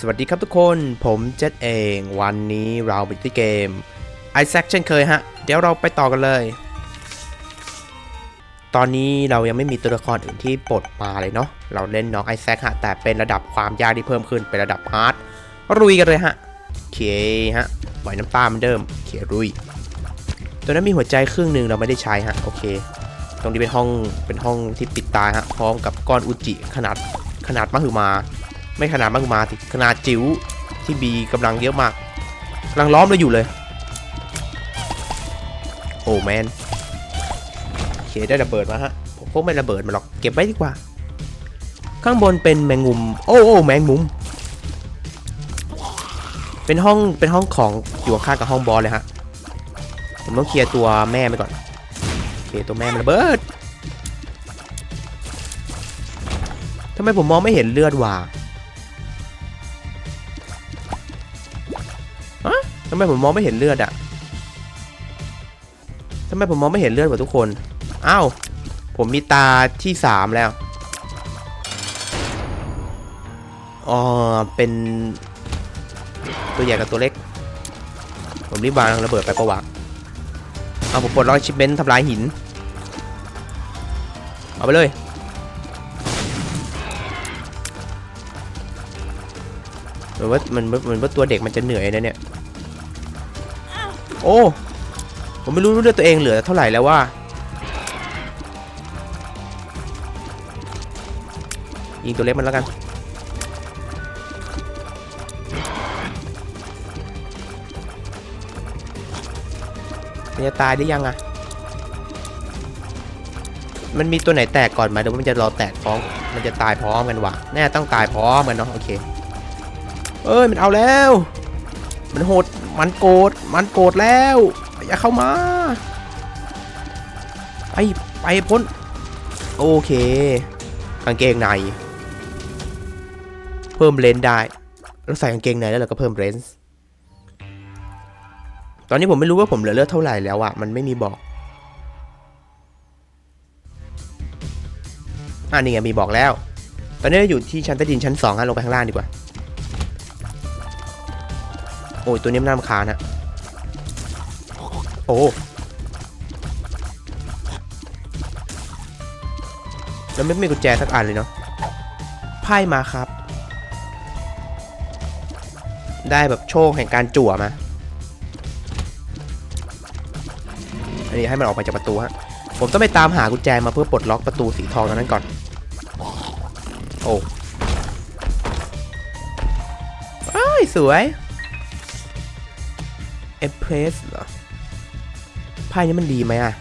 สวัสดีครับทุกคน ผมเจษเอง วันนี้เราไปที่เกม i อ a c เช่นเคยฮะ เดี๋ยวเราไปต่อกันเลย ตอนนี้เรายังไม่มีตัวละครอื่นที่ปลดมาเลยเนาะ เราเล่นน้องไอแซคฮะ แต่เป็นระดับความยากที่เพิ่มขึ้น เป็นระดับฮาร์ดรุยกันเลยฮะเคฮะปล่อยน้ำตาเหมือนเดิมเครุย ตัวนั้นมีหัวใจครึ่งหนึ่งเราไม่ได้ใช้ฮะ โอเค ตรงนี้เป็นห้อง เป็นห้องที่ปิดตายฮะ พร้อมกับก้อนอุจิขนาดขนาดมหึมา ไม่ขนาดมากมาสิขนาดจิ๋วที่บีกำลังเยอะมากกำลังล้อมเราอยู่เลย โอ้แมนโอเคได้ระเบิดมาฮะผมพวกไม่ระเบิดมาหรอกเก็บไว้ดีกว่า ข้างบนเป็นแมงมุม โอ้โอ้แมงมุม เป็นห้องเป็นห้องของอยู่ข้างกับห้องบอสเลยฮะผมต้องเคลียร์ตัวแม่ไปก่อนโอเคตัวแม่มันระเบิดทำไมผมมองไม่เห็นเลือดวะำไมผมมองไม่เห็นเลือดอะทำไมผมมองไม่เห็นเลือดวะทุกคน อ้าว ผมมีตาที่สามแล้ว อ๋อ เป็นตัวใหญ่กับตัวเล็ก ผมรีบวางระเบิดไปประวัติเอาผมปลดล็อกชิปเมนต์ทำลายหิน เอาไปเลย เหมือนว่ามันเหมือนว่าตัวเด็กมันจะเหนื่อยนะเนี่ย โอ้ ผมไม่รู้เลือดตัวเองเหลือเท่าไหร่แล้วว่า ยิงตัวเล็กมันแล้วกัน มันจะตายได้ยังอะมันมีตัวไหนแตกก่อนไหมหรือว่ามันจะรอแตกพร้อม มันจะตายพร้อมกันวะแน่ต้องตายพร้อมกันเนาะโอเค เอ้ยมันเอาแล้ว มันโหด มันโกรธมันโกรธแล้ว อย่าเข้ามาไปไปพ้น โอเคกางเกงใน เพิ่มเลนได้เราใส่กางเกงในแล้วเราก็เพิ่มเลนส์ตอนนี้ผมไม่รู้ว่าผมเหลือเลือดเท่าไหร่แล้วอะมันไม่มีบอกอ่านี่ไงมีบอกแล้ว ตอนนี้เราอยู่ที่ชั้นใต้ดินชั้น2ฮะลงไปข้างล่างดีกว่า โอ้ยตัวนี้มันน่ารำคาญฮะโอ้แล้วไม่มีกุญแจสักอันเลยเนาะไพ่มาครับ ได้แบบโชคแห่งการจั่วมา อันนี้ให้มันออกมาจากประตูฮะ ผมต้องไปตามหากุญแจมาเพื่อปลดล็อกประตูสีทองตรงนั้นก่อน โอ้ อ้ายสวย เอเพรสเหรอไพ่นี้มันดีไหมอะ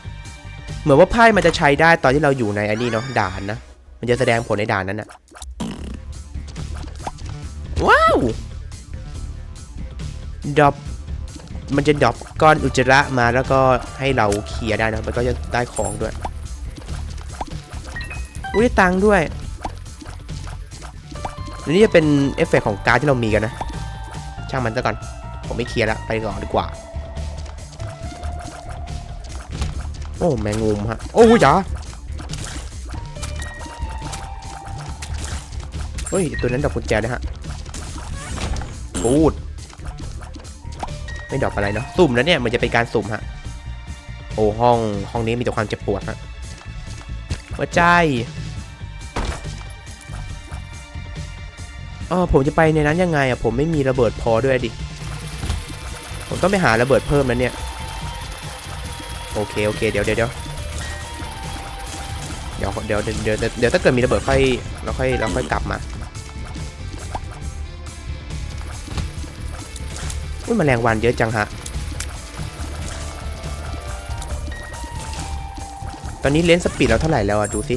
เหมือนว่าไพ่มันจะใช้ได้ตอนที่เราอยู่ในอันนี้เนาะด่านนะ มันจะแสดงผลในด่านนั้นนะว้าวดรอปมันจะดรอปก้อนอุจจาระมาแล้วก็ให้เราเคลียร์ได้นะมันก็จะได้ของด้วยอุ้ยตังด้วยนนี้จะเป็นเอฟเฟกต์ของการที่เรามีกันนะ ช่างมันซะก่อน ผมไม่เคลียร์แล้วไปก่อนดีกว่า โอ้แมงมุมฮะ โอ้ยจ๋าเฮ้ยตัวนั้นดอกกุญแจนะฮะพูด ไม่ดอกอะไรเนาะสุ่มแล้วเนี่ยมันจะเป็นการสุ่มฮะ โอ้ห้องห้องนี้มีแต่ความเจ็บปวดฮะหัวใจเออผมจะไปในนั้นยังไงอะผมไม่มีระเบิดพอด้วยดิ ผมต้องไปหาระเบิดเพิ่มแล้วเนี่ย โอเค โอเคเดี๋ยวเดี๋ยวเดี๋ยวเดี๋ยวเดี๋ยวเดี๋ยวถ้าเกิดมีระเบิดค่อยเราค่อยเราค่อยกลับมาอุ้ยแมลงวันเยอะจังฮะ ตอนนี้เลนสปีดเราเท่าไหร่แล้วอะดูสิ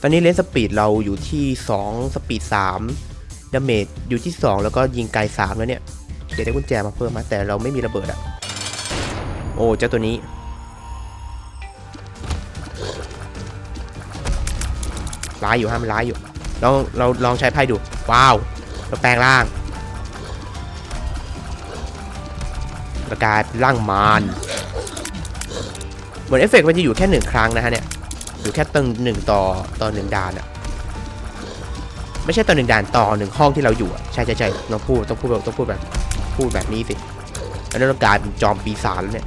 ตอนนี้เลนสปีดเราอยู่ที่ 2 สปีด3ดาเมจอยู่ที่ 2 แล้วก็ยิงไกล3แล้วเนี่ย เดี๋ยวได้กุญแจมาเพิ่มมาแต่เราไม่มีระเบิดอะโอ้เจ้าตัวนี้ ร้ายอยู่ฮะมันร้ายอยู่ลองเราลองใช้ไพ่ดู ว้าว เราแปลงร่างประกายร่างมารเหมือนเอฟเฟกต์มันจะอยู่แค่หนึ่งครั้งนะฮะเนี่ย อยู่แค่ตึงหนึ่งต่อต่อหนึ่งดานอะไม่ใช่ต่อหนึ่งด่านต่อหนึ่งห้องที่เราอยู่ใช่ใช่ใช่ต้องพูดต้องพูดแบบต้องพูดแบบ พูดแบบนี้สิแล้วเรากลายเป็นจอมปีศาจแล้วเนี่ย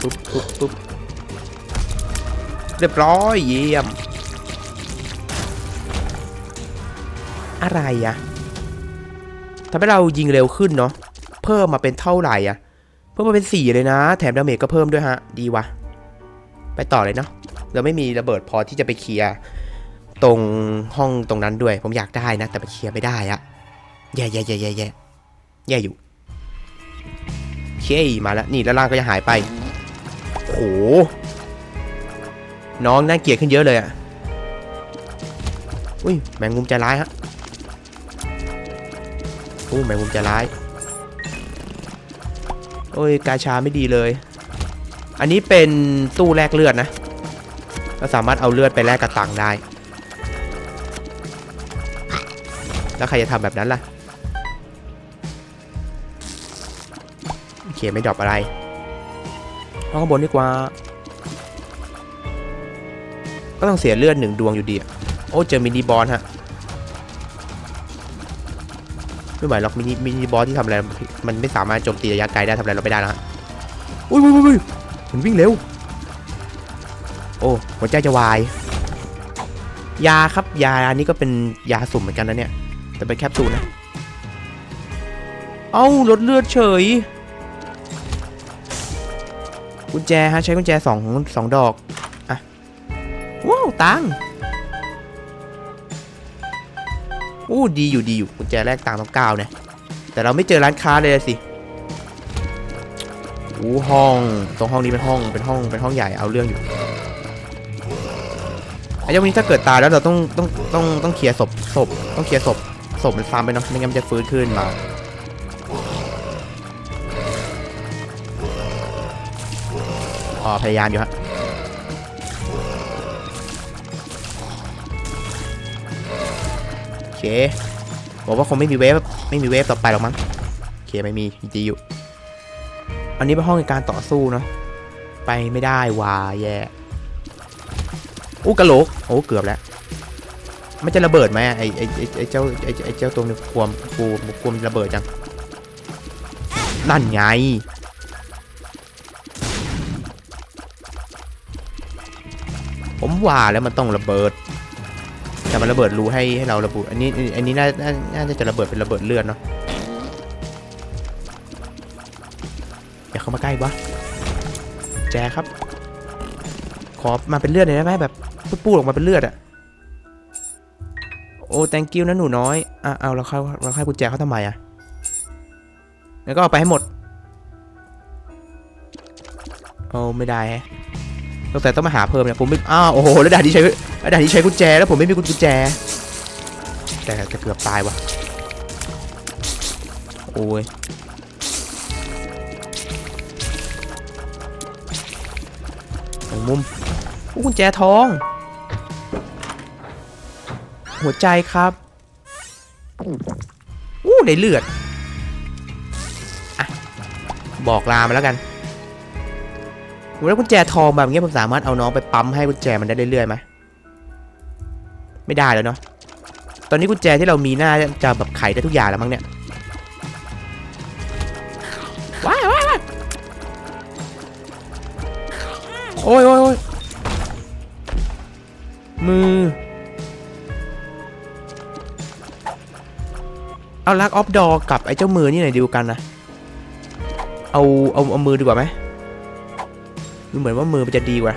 ปุ๊บปุ๊บปุ๊บเรียบร้อยเยี่ยม อะไรอะทำให้เรายิงเร็วขึ้นเนาะเพิ่มมาเป็นเท่าไหร่อะเพิ่มมาเป็นสี่เลยนะ แถมดาเมจก็เพิ่มด้วยฮะ ดีวะ ไปต่อเลยเนาะเราไม่มีระเบิดพอที่จะไปเคลียร์ ตรงห้องตรงนั้นด้วย ผมอยากได้นะ แต่ไปเคลียร์ไม่ได้อะแย่แย่แย่แย่แย่แย่อยู่เคมาแล้วนี่แล้วล่างก็จะหายไปโอ้โหน้องน่าเกลียดขึ้นเยอะเลยอะอุ้ยแมงมุมใจร้ายฮะอู้แมงมุมใจร้ายโอ้ยกาชาไม่ดีเลย อันนี้เป็นตู้แลกเลือดนะ เราสามารถเอาเลือดไปแลกกระตังได้ แล้วใครจะทำแบบนั้นล่ะ โอเค ไม่ดรอปอะไรเอาข้างบนดีกว่า ก็ต้องเสียเลือดหนึ่งดวงอยู่ดีอะโอ้ เจอมินิบอสฮะ ไม่ไหวหรอกมินิมินิบอสที่ทำอะไร มันไม่สามารถโจมตีระยะไกลได้ทำอะไรเราไม่ได้นะฮะอุ้ยอุ้ยอุ้ยมันวิ่งเร็ว โอ้ หัวใจจะวาย ยาครับ ยาอันนี้ก็เป็นยาสุ่มเหมือนกันนะเนี่ย แต่เป็นแคปซูลนะ เอ้าลดเลือดเฉย กุญแจฮะใช้กุญแจสองสองดอก อะ ว้าวตังอู้ดีอยู่ดีอยู่กุญแจแรกตังต้องเก้าเนี่ย แต่เราไม่เจอร้านค้าเลยสิอู้ห้อง ตรงห้องนี้เป็นห้อง เป็นห้อง เป็นห้องใหญ่ เอาเรื่องอยู่ไอ้เจ้านี้ถ้าเกิดตายแล้วเราต้อง ต้อง ต้อง ต้องเคลียร์ศพ ศพ ต้องเคลียร์ศพ ศพมันซ้ำไปเนาะไม่งั้นมันจะฟื้นขึ้นมาอ๋อพยายามอยู่ฮะโอเคบอกว่าคงไม่มีเวฟไม่มีเวฟต่อไปหรอกมั้งโอเคไม่มีดีอยู่ อันนี้เป็นห้องในการต่อสู้เนาะไปไม่ได้วาแย่อู้กระโหลกโอ้เกือบแล้ว มันจะระเบิดไหมไอไอไอ้ไอเจ้าไอไอเจ้าตัวนี้ควมกูควมระเบิดจังนั่นไงผมว่าแล้วมันต้องระเบิดแต่มันระเบิดรูให้ให้เราระบุอันนี้อันนี้น่าน่าจะระเบิดเป็นระเบิดเลือดเนาะอย่าเข้ามาใกล้วะแจครับ ขอมาเป็นเลือดหน่อยได้ไหมแบบปูดๆออกมาเป็นเลือดอะ อ้ thank you นะหนูน้อยอะเอาเราเข้าเราให้กุญแจเขาทำไมอะแล้วก็เอาไปให้หมดเอาไม่ได้ฮะตั้งแต่ต้องมาหาเพิ่มเนี่ยผมไม่อ้าวโอ้โหแล้วด่านที่ใช้แล้วด่านที่ใช้กุญแจแล้วผมไม่มีกุญแจ แต่จะเกือบตายว่ะโอ้ยแมงมุมกุญแจทอง หัวใจครับอู้ได้เลือดอะบอกลามาแล้วกันแล้กุญแจทองแบบนี้ผมสามารถเอาน้องไปปั๊มให้กุญแจมันได้เรื่อยๆไหมไม่ได้แล้วเนาะตอนนี้กุญแจที่เรามีหน่าจะแบบไขได้ทุกอย่างแล้วมั้งเนี่ยว้ายว้าวโอ้ยโอ้ยโอ้ยมือ เอาลักออฟดอกับไอ้เจ้ามือนี่หน่อยดียวกันนะเอาเอาเอามือดีกว่าไหมดูเหมือนว่ามือมันจะดีกว่า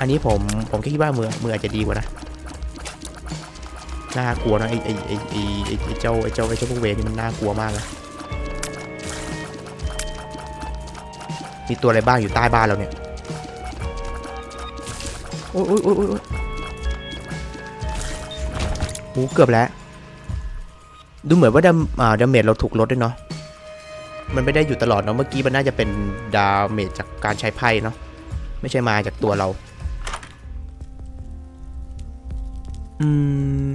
อันนี้ผมผมแค่คิดว่ามือมืออาจจะดีกว่านะน่ากลัวนะไอ้ไอ้ไอ้ไอ้ไอเจ้าไอ้เจ้าไอ้เจ้าพวกเวรนี่มันน่ากลัวมากเลยมีตัวอะไรบ้างอยู่ใต้บ้านเราเนี่ยโอ้ยโอ้ยโอ้ย โอ้เกือบแล้ว ดูเหมือนว่าดาอ่าดาเมจเราถูกลดด้วยเนาะมันไม่ได้อยู่ตลอดเนาะเมื่อกี้มันน่าจะเป็นดาเมจจากการใช้ไพ่เนาะไม่ใช่มาจากตัวเรา อืม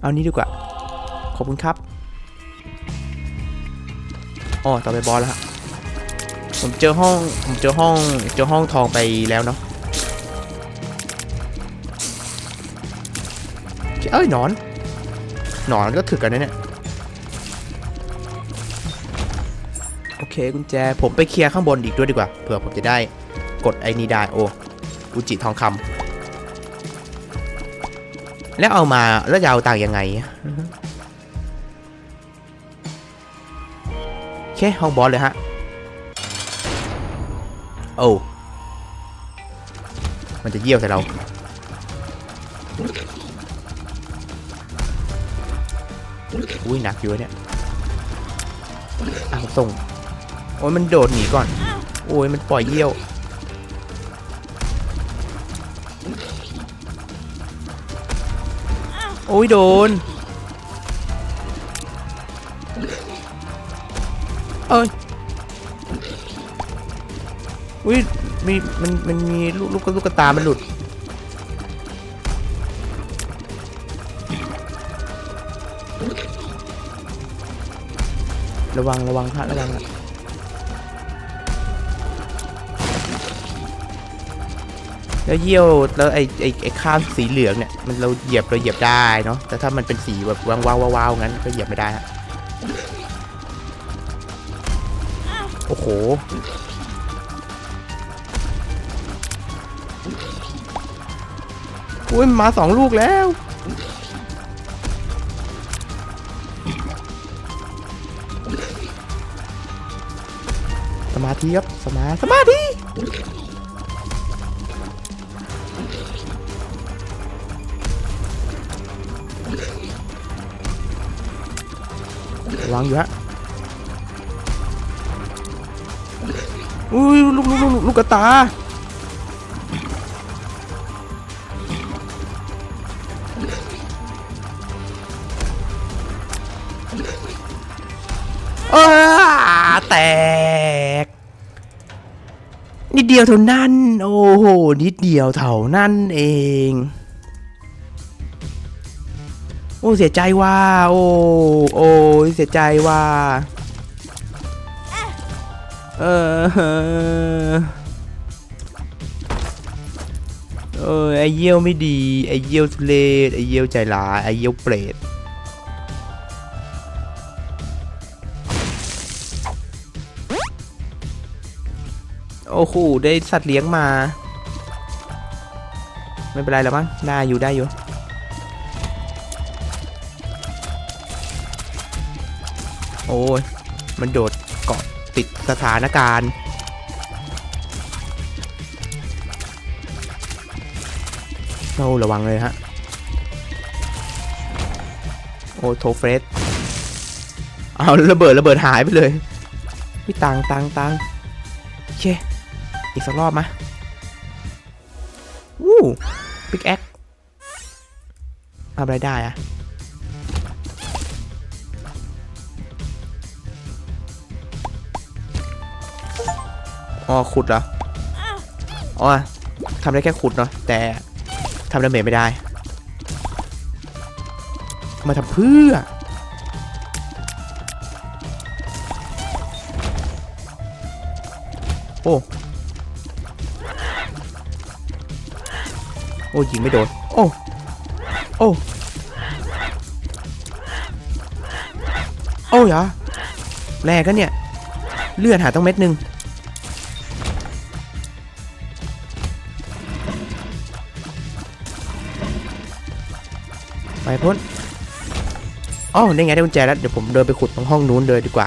เอานี้ดีกว่า ขอบคุณครับอ๋อต่อไปบอสแล้วฮะผมเจอห้อง ผมเจอห้อง เจอห้องทองไปแล้วเนาะ เอ้ยหนอน หนอนก็ถึกกันนะเนี่ยโอเคกุญแจผมไปเคลียร์ข้างบนอีกด้วยดีกว่าเผื่อผมจะได้กดไอ้นี้ได้โออุจิทองคำแล้วเอามาแล้วจะเอาต่างยังไงโอเคห้องบอสเลยฮะโอ้มันจะเยี่ยวใส่เรา อุ้ยหนักอยู่เนี่ยอ้าวส่งโอ้ยมันโดดหนีก่อน โอ้ยมันปล่อยเยี่ยวโอ้ยโดน เอ้ยอุ้ยมีมันมันมีลูกลูกลูกกระตา มันหลุด ระวังระวังพระระวังอะแล้วเยี่ยวแล้วไอ้ไอ้ไอ้ข้ามสีเหลืองเนี่ยมันเราเหยียบเราเหยียบได้เนาะแต่ถ้ามันเป็นสีแบบวางวาววาวงั้นก็เหยียบไม่ได้ฮะโอ้โหอุ้ยมาสองลูกแล้ว มาธิครับสมาสมาธิวังอยู่ฮะอุ้ยลูกลูกลูกลูกลูกกระตาเออแตก นิดเดียวเท่านั้น โอ้โห นิดเดียวเท่านั้นเอง โอ้ เสียใจว่า โอ้ โอ้เสียใจว่า เออเออไอเยี่ยวไม่ดี ไอเยี่ยวทุเลศไอเยี่ยวใจร้าย ไอเยี่ยวเปรต โอ้โห ได้สัตว์เลี้ยงมา ไม่เป็นไรแล้วมั้ง ได้อยู่ได้อยู่ โอ้ย มันโดดเกาะติดสถานการณ์ เราระวังเลยฮะ โอ้โทเฟรสเอาระเบิดระเบิดหายไปเลยพี่ตังตังตังโอเค อีกสักรอบมะวู้ปิกแอคทำอะไรได้อะอ๋อขุดเหรอ อ๋อทำได้แค่ขุดเนาะแต่ทำดาเมจไม่ได้ มาทำเพื่อ โอ้ โอ้ยิงไม่โดน โอ้ โอ้ โอ้ยาแรงกันเนี่ย เลือดหาต้องเม็ดหนึ่งไปพ้นอ๋อได้ไงได้กุญแจแล้ว เดี๋ยวผมเดินไปขุดตรงห้องนู้นเลยดีกว่า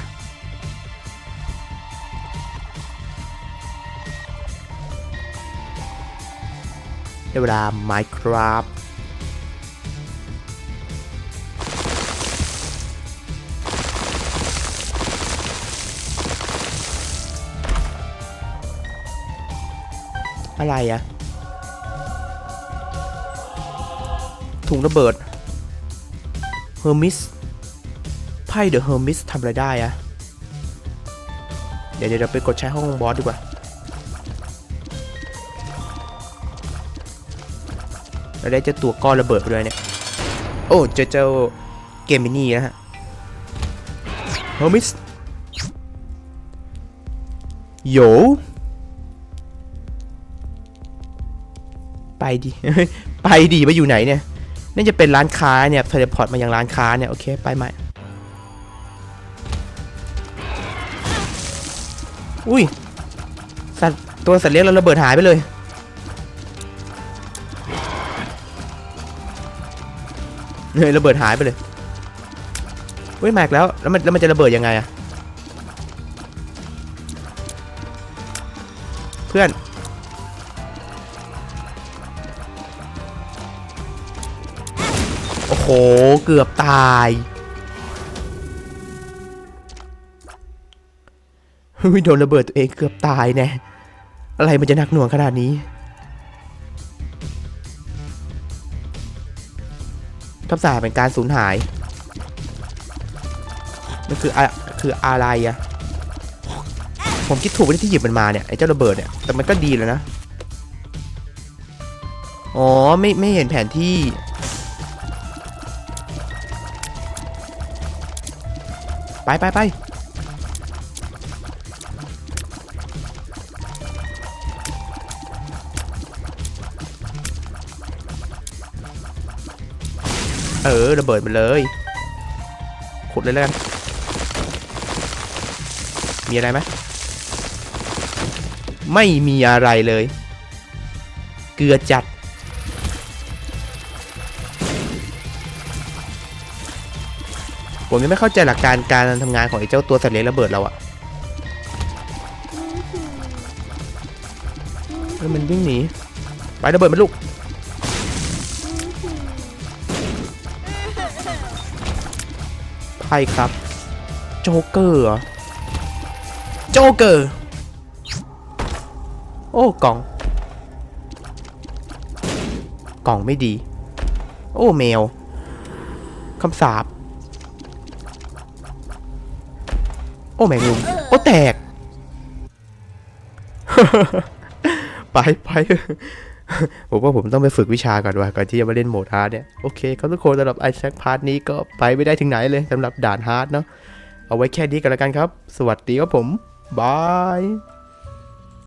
เวลา Minecraft อะไรอะถุงระเบิด Hermis ไพ่เดอะ Hermis ทำอะไรได้อะเดี๋ยวเดี๋ยวเราไปกดใช้ห้องบอสดีกว่า เราได้เจ้าตัวก้อนระเบิดไปเลยเนี่ย โอ้เจอเจ้าเกมมินี่นะฮะ Hermis โยไปดิ ไปดิไปอยู่ไหนเนี่ยน่าจะเป็นร้านค้าเนี่ยเทเลพอร์ตมายังร้านค้าเนี่ย โอเค ไปใหม่ อุ้ย สัตว์ตัวสัตว์เลี้ยงเราระเบิดหายไปเลย เฮ้ยระเบิดหายไปเลยเฮ้ยแม็กแล้วแล้วมันแล้วมันจะระเบิดยังไงอะเพื่อนโอ้โหเกือบตายเฮ้ยโดนระเบิดตัวเองเกือบตายแน่อะไรมันจะหนักหน่วงขนาดนี้ ทับสาเป็นการสูญหายมันคืออะคืออะไรอะผมคิดถูกไปที่หยิบมันมาเนี่ยไอ้เจ้าระเบิดเนี่ยแต่มันก็ดีแล้วนะอ๋อไม่ไม่เห็นแผนที่ไปไปไป เออระเบิดไปเลยขุดเลยแล้วกันมีอะไรไหมไม่มีอะไรเลย เกลือจัด ผมยังไม่เข้าใจหลักการการทำงานของไอ้เจ้าตัวสัตว์เลี้ยงระเบิดเราอะเออมันวิ่งหนีไประเบิดมันลูก ใครครับโจเกอร์เหรอโจเกอร์ โอ้กล่อง กล่องไม่ดี โอ้แมวคำสาปโอ้แมงมุมโอ้แตก ไปไป ผมว่าผมต้องไปฝึกวิชาก่อนว่ะก่อนที่จะมาเล่นโหมดฮาร์ดเนี่ย โอเคครับทุกคนสำหรับไอแซคพาร์ทนี้ก็ไปไม่ได้ถึงไหนเลยสำหรับด่านฮาร์ดเนาะเอาไว้แค่นี้กันแล้วกันครับ สวัสดีครับผมบาย